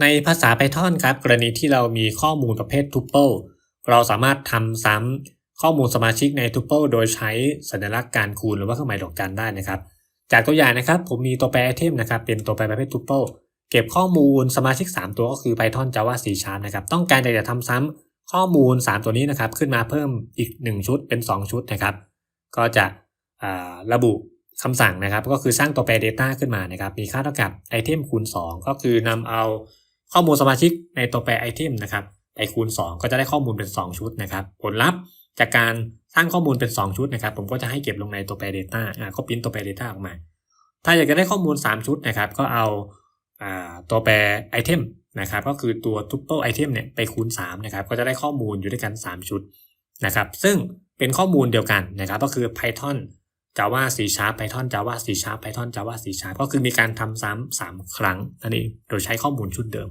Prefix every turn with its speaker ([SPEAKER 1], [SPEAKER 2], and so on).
[SPEAKER 1] ในภาษา Python ครับ กรณีที่เรามีข้อมูลประเภท tuple เราสามารถทำซ้ำข้อมูลสมาชิกใน tuple โดยใช้สัญลักษณ์การคูณหรือว่าเครื่องหมายดอกจันได้นะครับ จากตัวอย่างนะครับ ผมมีตัวแปรไอเทมนะครับ เป็นตัวแปรประเภท tuple เก็บข้อมูลสมาชิก 3 ตัวก็คือ Python Java C Sharp นะครับ ต้องการจะทำซ้ำข้อมูล 3 ตัวนี้นะครับ ขึ้นมาเพิ่มอีก 1 ชุดเป็น 2 ชุดนะครับ ก็จะระบุคำสั่งนะครับ ก็คือสร้างตัวแปร Data ขึ้นมานะครับ มีค่าเท่ากับไอเทมคูณ 2 ก็คือนำเอา ข้อมูลสมาชิกในตัวแปรไอเทมนะครับไปคูณ 2 ก็จะได้ข้อมูลเป็น 2 ชุดนะครับ ผลลัพธ์จากการสร้างข้อมูลเป็น 2 ชุดนะครับ ผมก็จะให้เก็บลงในตัวแปร Data อ่าก็พิมพ์ตัวแปร Data ออกมา ถ้าอยากจะได้ข้อมูล 3 ชุดนะครับ ก็เอาอ่าตัวแปรไอเทมนะครับ ก็คือตัว tuple item เนี่ยไปคูณ3นะครับ ก็จะได้ข้อมูลอยู่ด้วยกัน 3 ชุดนะครับ ซึ่งเป็นข้อมูลเดียวกันนะครับ ก็คือ Python Java C Sharp Python Java C Sharp Python Java C Sharp ก็คือมีการทำซ้ำสามครั้งนั่นเองโดยใช้ข้อมูลชุดเดิม